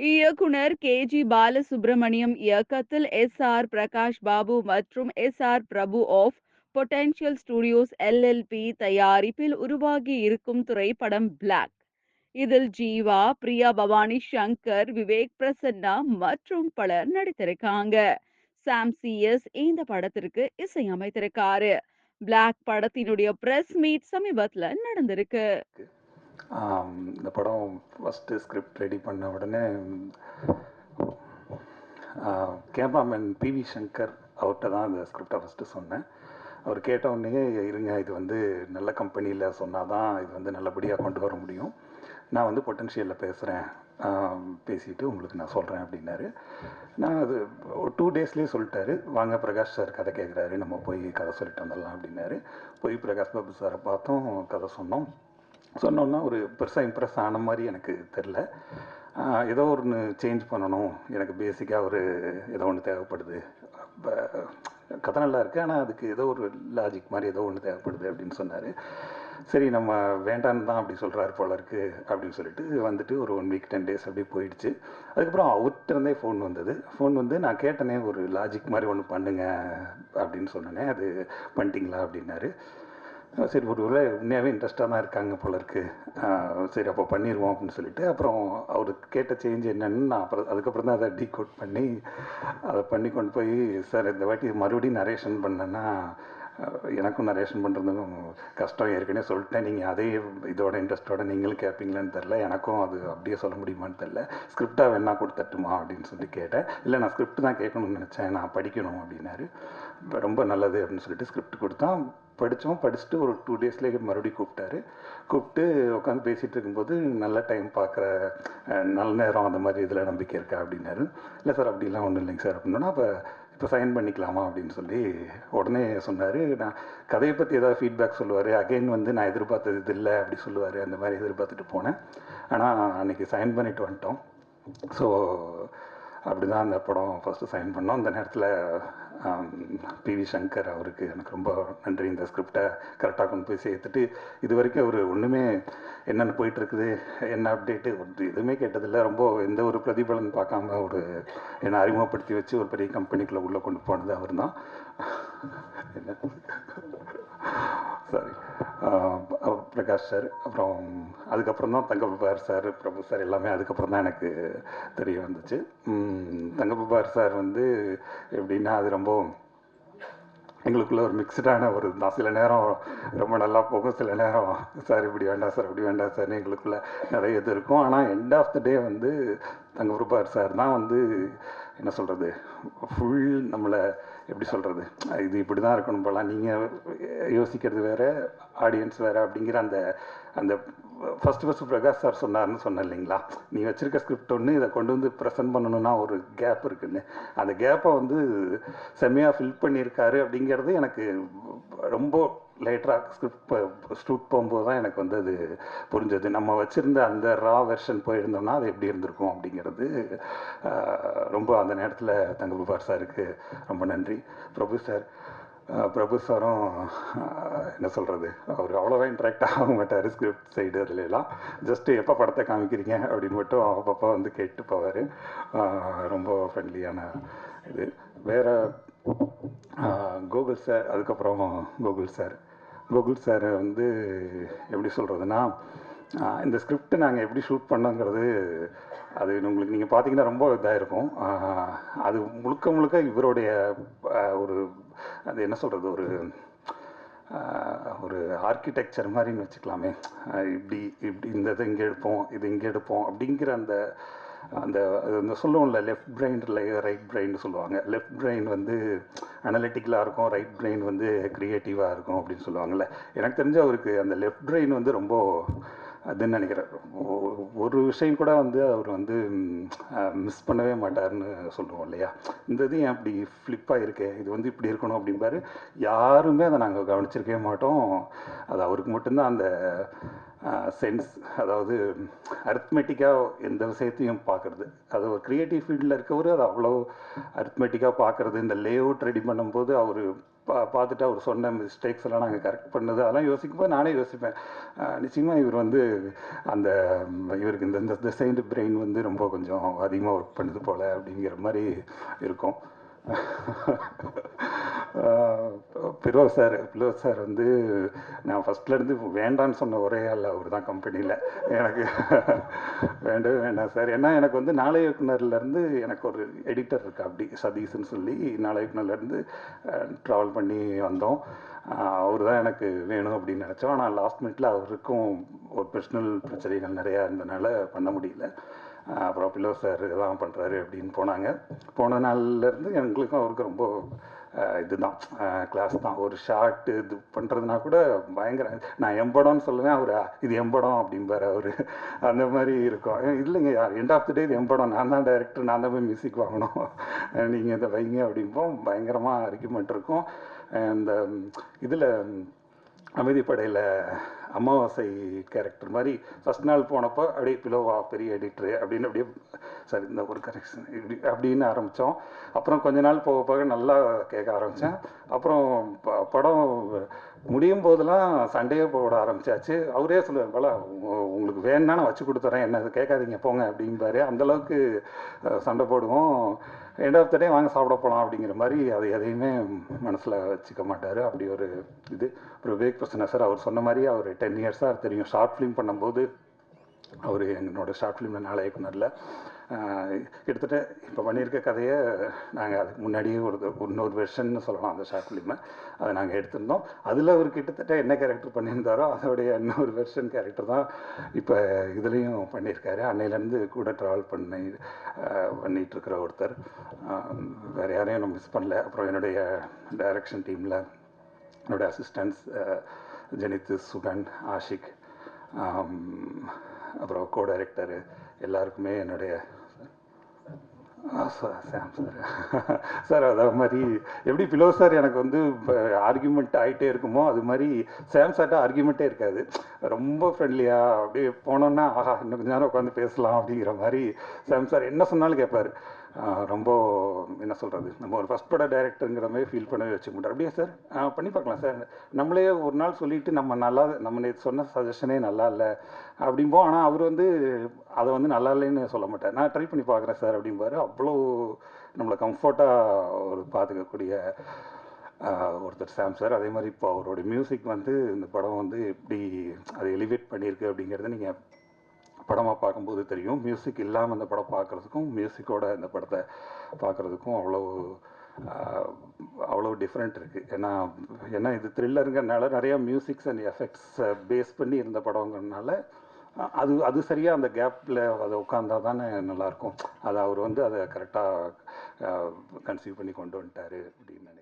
இயக்குனர் K. G. Balasubramaniam இயக்கத்தில் S. R. Prakash Babu மற்றும் S. R. Prabhu of Potential Studios LLP தயாரிப்பில் உருவாகி இருக்கும் திரைப்படம் பிளாக் இதில் ஜீவா பிரியா பவானி சங்கர் விவேக் பிரசன்னா மற்றும் பலர் நடித்திருக்காங்க. சாம் சிஎஸ் இந்த படத்திற்கு இசையமைத்திருக்காரு பிளாக் படத்தினுடைய பிரஸ் மீட் சமீபத்துல நடந்திருக்கு. இந்த படம் ஃபஸ்ட்டு ஸ்கிரிப்ட் ரெடி பண்ண உடனே கேமராமேன் பிவி சங்கர் அவர்கிட்ட தான் அந்த ஸ்கிரிப்டை ஃபஸ்ட்டு சொன்னேன். அவர் கேட்ட இருங்க இது வந்து நல்ல கம்பெனியில் சொன்னால் தான் இது வந்து நல்லபடியாக கொண்டு வர முடியும். நான் வந்து பொட்டன்ஷியலில் பேசுகிறேன் பேசிட்டு உங்களுக்கு நான் சொல்கிறேன் அப்படின்னாரு. நான் அது ஒரு டூ டேஸ்லேயே சொல்லிட்டாரு. வாங்க பிரகாஷ் சார் கதை கேட்குறாரு நம்ம போய் கதை சொல்லிட்டு வந்துடலாம் அப்படின்னாரு. போய் பிரகாஷ் பாபு சாரை பார்த்தோம் கதை சொன்னோம். சொன்னோன்னா ஒரு பெருசாக இம்ப்ரெஸ் ஆன மாதிரி எனக்கு தெரில ஏதோ ஒன்று சேஞ்ச் பண்ணணும். எனக்கு பேசிக்காக ஒரு ஏதோ ஒன்று தேவைப்படுது. கதை நல்லா இருக்குது ஆனால் அதுக்கு ஏதோ ஒரு லாஜிக் மாதிரி ஏதோ ஒன்று தேவைப்படுது அப்படின்னு சொன்னார். சரி நம்ம வேண்டான்னு தான் அப்படி சொல்கிறாரு போல இருக்கு அப்படின்னு சொல்லிட்டு வந்துட்டு ஒரு ஒன் வீக் டென் டேஸ் அப்படியே போயிடுச்சு. அதுக்கப்புறம் அவர்கிட்ட இருந்தே ஃபோன் வந்தது. ஃபோன் வந்து நான் கேட்டனே ஒரு லாஜிக் மாதிரி ஒன்று பண்ணுங்க அப்படின்னு சொன்னேனே அது பண்ணிட்டீங்களா அப்படின்னாரு. சரி ஒரு வேளை உண்மையாகவே இன்ட்ரெஸ்டாக தான் இருக்காங்க போல இருக்குது சரி அப்போ பண்ணிடுவோம் அப்படின்னு சொல்லிட்டு அப்புறம் அவர் கேட்ட சேஞ்ச் என்னென்னு நான் அப்புறம் அதுக்கப்புறம் தான் அதை டீகோட் பண்ணி அதை பண்ணி கொண்டு போய் சார் இந்த வாட்டி மறுபடியும் நரேஷன் பண்ணேன்னா எனக்கும் நரேஷன் பண்ணுறதுக்கும் கஷ்டம் ஏற்கனவே சொல்லிட்டேன். நீங்கள் அதே இதோட இன்ட்ரெஸ்ட்டோட நீங்களும் கேட்பீங்களான்னு தெரில எனக்கும் அது அப்படியே சொல்ல முடியுமான்னு தெரில ஸ்கிரிப்டாக வேணா கொடுத்தட்டுமா? அப்படின்னு சொல்லி கேட்டேன். இல்லை நான் ஸ்கிரிப்ட் தான் கேட்கணும்னு நினச்சேன். நான் படிக்கணும் அப்படின்னாரு. ரொம்ப நல்லது அப்படின்னு சொல்லிட்டு ஸ்கிரிப்ட் கொடுத்தான். படித்தோம். படிச்சுட்டு ஒரு டூ டேஸ்லேயே மறுபடியும் கூப்பிட்டாரு. கூப்பிட்டு உட்காந்து பேசிகிட்டு இருக்கும்போது நல்ல டைம் பார்க்குற நல்ல நேரம் அந்த மாதிரி இதில் நம்பிக்கை இருக்கா? அப்படின்னாரு. இல்லை சார் அப்படிலாம் ஒன்றும் இல்லைங்க சார். அப்படின்னா அப்போ இப்போ சைன் பண்ணிக்கலாமா? அப்படின்னு சொல்லி உடனே சொன்னார். நான் கதையை பற்றி ஏதாவது ஃபீட்பேக் சொல்லுவார். அகைன் வந்து நான் எதிர்பார்த்தது இது இல்லை அப்படி சொல்லுவார். அந்த மாதிரி எதிர்பார்த்துட்டு போனேன். ஆனால் அன்றைக்கி சைன் பண்ணிட்டு வந்துட்டோம். ஸோ அப்படி தான் அந்த படம் ஃபஸ்ட்டு சைன் பண்ணோம். அந்த நேரத்தில் பிவி சங்கர் அவருக்கு எனக்கு ரொம்ப நன்றி. இந்த ஸ்கிரிப்டை கரெக்டாக கொண்டு போய் சேர்த்துட்டு இது வரைக்கும் அவர் ஒன்றுமே என்னென்ன போயிட்டுருக்குது என்ன அப்டேட்டு எதுவுமே கேட்டதில்லை. ரொம்ப எந்த ஒரு பிரதிபலன் பார்க்காம ஒரு என்னை அறிமுகப்படுத்தி வச்சு ஒரு பெரிய கம்பெனிக்குள்ளே உள்ளே கொண்டு போனது அவர் தான் என்ன? சாரி பிரகாஷ் சார் அப்புறம் அதுக்கப்புறம் தான் தங்கப்பிரபார் சார் பிரபு சார் எல்லாமே அதுக்கப்புறம் தான் எனக்கு தெரிய வந்துச்சு. உம், சார் வந்து எப்படின்னா அது ரொம்ப எங்களுக்குள்ள ஒரு மிக்சடான ஒரு தான் சில நேரம் ரொம்ப நல்லா போகும் சில நேரம் சார் இப்படி வேண்டாம் சார் இப்படி வேண்டாம் சார்னு எங்களுக்குள்ள நிறைய இது இருக்கும். ஆனால் எண்ட் ஆஃப் த டே வந்து தங்கப்பிரபார் சார் தான் வந்து என்ன சொல்கிறது ஃபுல் நம்மளை எப்படி சொல்கிறது இது இப்படி தான் இருக்கணும் போல. நீங்கள் யோசிக்கிறது வேறு ஆடியன்ஸ் வேறு அப்படிங்கிற அந்த அந்த ஃபஸ்ட்டு ஃபஸ்ட்டு பிரகாஷ் சார் சொன்னார்னு சொன்னேன் இல்லைங்களா? நீ வச்சுருக்க ஸ்கிரிப்ட் ஒன்று இதை கொண்டு வந்து ப்ரெசென்ட் பண்ணணும்னா ஒரு கேப் இருக்குன்னு. அந்த கேப்பை வந்து செம்மையாக ஃபில் பண்ணியிருக்காரு அப்படிங்கிறது எனக்கு ரொம்ப லேட்டராக ஸ்கிரிப்ட் ஷூட் போகும்போது தான் எனக்கு வந்து அது புரிஞ்சது. நம்ம வச்சுருந்த அந்த ரா வெர்ஷன் போயிருந்தோம்னா அது எப்படி இருந்திருக்கும் அப்படிங்கிறது ரொம்ப அந்த நேரத்தில் தங்கபார் சாருக்கு ரொம்ப நன்றி. பிரபு சார் பிரபு சாரும் என்ன சொல்கிறது அவர் அவ்வளோவா இன்ட்ராக்ட் ஆக மாட்டார் ஸ்கிரிப்ட் சைடு அதுல எல்லாம். ஜஸ்ட்டு எப்போ படத்தை காமிக்கிறீங்க அப்படின்னு மட்டும் அப்பப்போ வந்து கேட்டு போவார். ரொம்ப ஃப்ரெண்ட்லியான இது. வேறு கோகுல் சார் அதுக்கப்புறம் கோகுல் சார். கோகுல் சார் வந்து எப்படி சொல்கிறதுனா இந்த ஸ்கிரிப்ட் நாங்கள் எப்படி ஷூட் பண்ணோங்கிறது அது உங்களுக்கு நீங்கள் பார்த்தீங்கன்னா ரொம்ப இதாக இருக்கும். அது முழுக்க முழுக்க இவருடைய ஒரு அது என்ன சொல்கிறது ஒரு ஒரு ஆர்கிடெக்சர் மாதிரின்னு வச்சுக்கலாமே. இப்படி இப்படி இந்த இதை இங்கே எடுப்போம் இது இங்கே எடுப்போம் அப்படிங்கிற அந்த அந்த அந்த சொல்லுவோம்ல லெஃப்ட் பிரெயின் ரைட் பிரெயின் சொல்லுவாங்க. லெஃப்ட் பிரெயின் வந்து அனலிட்டிக்கலாக இருக்கும் ரைட் பிரெயின் வந்து க்ரியேட்டிவாக இருக்கும் அப்படின்னு சொல்லுவாங்கல்ல. எனக்கு தெரிஞ்ச அவருக்கு அந்த லெஃப்ட் பிரெயின் வந்து ரொம்ப அதுன்னு நினைக்கிறேன்? ஒ- ஒரு விஷயம் கூட வந்து அவர் வந்து மிஸ் பண்ணவே மாட்டாருன்னு சொல்லுவோம் இல்லையா? இந்த இது ஏன் அப்படி ஃப்ளிப்பாக இருக்கு இது வந்து இப்படி இருக்கணும் அப்படிம்பாரு. யாருமே அதை நாங்கள் கவனிச்சிருக்கவே மாட்டோம். அது அவருக்கு மட்டும்தான் அந்த சென்ஸ் அதாவது அரித்மெட்டிக்காக எந்த விஷயத்தையும் பார்க்குறது. அது ஒரு க்ரியேட்டிவ் ஃபீல்டில் இருக்கவர் அது அவ்வளோ அரித்மெட்டிக்காக பார்க்குறது. இந்த லே அவுட் ரெடி பண்ணும்போது அவர் பா பார்த்துட்டு அவர் சொன்ன மிஸ்டேக்ஸ் எல்லாம் நாங்கள் கரெக்ட் பண்ணது அதெல்லாம் யோசிக்கும்போது நானே யோசிப்பேன். நிச்சயமாக இவர் வந்து அந்த இவருக்கு இந்த இந்த இந்த பிரெயின் வந்து ரொம்ப கொஞ்சம் அதிகமாக ஒர்க் பண்ணுது போல் அப்படிங்கிற மாதிரி இருக்கும். பிலோ சார் பிலோ சார் வந்து நான் ஃபஸ்ட்லேருந்து வேண்டான்னு சொன்ன ஒரே ஆள் அவர் தான் கம்பெனியில் எனக்கு வேண்டவே வேண்டாம் சார். ஏன்னா எனக்கு வந்து நாளை இயக்குனர்லேருந்து எனக்கு ஒரு எடிட்டர் இருக்கா அப்படி சதீஷ்னு சொல்லி. நாளை இயக்குனர்லேருந்து ட்ராவல் பண்ணி வந்தோம். அவர் தான் எனக்கு வேணும் அப்படின்னு நினச்சோம். ஆனால் லாஸ்ட் மினிட்ல அவருக்கும் ஒரு பர்சனல் பிரச்சனைகள் நிறையா இருந்தனால பண்ண முடியல. அப்புறம் பில்லோ சார் தான் பண்ணுறாரு அப்படின்னு போனாங்க. போன நாள்லேருந்து எங்களுக்கும் அவருக்கு ரொம்ப இதுதான். கிளாஸ் தான். ஒரு ஷார்ட்டு இது பண்ணுறதுனா கூட பயங்கர நான் எம்படம்னு சொல்லுவேன் அவர் இது எம்படம் அப்படிம்பார் அவர். அந்த மாதிரி இருக்கும். இல்லைங்க யார் எண்ட் ஆஃப் த டே இது எம்படம் நான் தான் டைரக்டர் நான் தான் போய் மியூசிக் வாங்கணும். நீங்கள் இதை வைங்க அப்படிம்போம் பயங்கரமாக ஆர்கியூமெண்ட் இருக்கும். இந்த இதில் அமைதிப்படையில் அமாவாசை கேரக்டர் மாதிரி ஃபஸ்ட் நாள் போனப்போ அப்படியே பிலோவா பெரிய எடிட்ரு அப்படின்னு அப்படியே சரி இந்த ஒரு கரெக்ஷன் இப்படி அப்படின்னு ஆரம்பித்தோம் அப்புறம் கொஞ்ச நாள் போக போக நல்லா கேட்க ஆரம்பித்தேன் அப்புறம் ப- படம் முடியும் போதெல்லாம் சண்டையே போட ஆரம்பிச்சாச்சு. அவரே சொல்லுவார் பல உங்களுக்கு வேணும்னா நான் வச்சு கொடுத்துறேன். என்ன கேட்காதீங்க போங்க அப்படிம்பாரு. அந்தளவுக்கு சண்டை போடுவோம். எண்ட் ஆஃப் த டே வாங்க சாப்பிட போகலாம் அப்படிங்கிற மாதிரி அது எதையுமே மனசில் வச்சுக்க மாட்டார். அப்படி ஒரு இது. அப்புறம் விவேக் பிரசன்னா சார் அவர் சொன்ன மாதிரி அவர் டென் இயர்ஸாக தெரியும். ஷார்ட் ஃபிலிம் பண்ணும்போது அவர் என்னோட ஷார்ட் ஃபிலிமில் நாளை இயக்குனரில் கிட்டத்தட்ட இப்போ பண்ணியிருக்க கதையை நாங்கள் அதுக்கு முன்னாடியே ஒரு இன்னொரு வெர்ஷன்னு சொல்லலாம் அந்த ஷார்ட் ஃபிலிமை அதை நாங்கள் எடுத்திருந்தோம். அதில் அவர் கிட்டத்தட்ட என்ன கேரக்டர் பண்ணியிருந்தாரோ அதோடைய இன்னொரு வெர்ஷன் கேரக்டர் தான் இப்போ இதுலேயும் பண்ணியிருக்காரு. அன்னையிலேருந்து கூட ட்ராவல் பண்ணி பண்ணிகிட்ருக்கிற ஒருத்தர். வேறு யாரையும் நான் மிஸ் பண்ணல. அப்புறம் என்னுடைய டைரக்ஷன் டீமில் என்னோட அசிஸ்டன்ஸ் ஜெனித்து சுகன் ஆஷிக் அப்புறம் கோ டைரக்டரு எல்லாருக்குமே என்னுடைய சார் சாம் சார். சார் மாதிரி எப்படி பிலோ சார் எனக்கு வந்து ஆர்கியூமெண்ட் ஆகிட்டே இருக்குமோ அது மாதிரி சாம் சார்ட்ட ஆர்கியூமெண்ட்டே இருக்காது. ரொம்ப ஃப்ரெண்ட்லியாக அப்படியே போனோன்னா ஆஹா இன்னும் கொஞ்ச நேரம் உட்காந்து பேசலாம் அப்படிங்கிற மாதிரி சாம் சார் என்ன சொன்னாலும் கேட்பார். ரொம்ப என்ன சொல்கிறது நம்ம ஒரு ஃபஸ்ட் பட டைரக்டருங்கிற மாதிரி ஃபீல் பண்ணவே வச்சுக்க மாட்டார். அப்படியே சார் பண்ணி பார்க்கலாம் சார் நம்மளே ஒரு நாள் சொல்லிவிட்டு நம்ம நல்லா நம்ம நேற்று சொன்ன சஜஷனே நல்லா இல்லை அப்படிம்போம். ஆனால் அவர் வந்து அதை வந்து நல்லா இல்லைன்னு சொல்ல மாட்டார். நான் ட்ரை பண்ணி பார்க்குறேன் சார் அப்படிம்பாரு. அவ்வளோ நம்மளை கம்ஃபர்ட்டாக ஒரு பார்த்துக்கக்கூடிய ஒருத்தர் சாம் சார் அதே மாதிரி இப்போ அவரோட மியூசிக் வந்து இந்த படம் வந்து எப்படி அதை எலிவேட் பண்ணியிருக்கு அப்படிங்கிறத நீங்கள் படமாக பார்க்கும்போது தெரியும். மியூசிக் இல்லாமல் இந்த படம் பார்க்குறதுக்கும் மியூசிக்கோட இந்த படத்தை பார்க்குறதுக்கும் அவ்வளோ அவ்வளோ டிஃப்ரெண்ட் இருக்குது ஏன்னா ஏன்னா இது த்ரில்லருங்கிறனால நிறையா மியூசிக்ஸ் அண்ட் எஃபெக்ட்ஸை பேஸ் பண்ணி இருந்த படங்கிறனால அது அது சரியாக அந்த கேப்பில் அதை உட்காந்தா தானே நல்லாயிருக்கும். அதை அவர் வந்து அதை கரெக்டாக கன்சீவ் பண்ணி கொண்டு வந்துட்டார் அப்படின்னு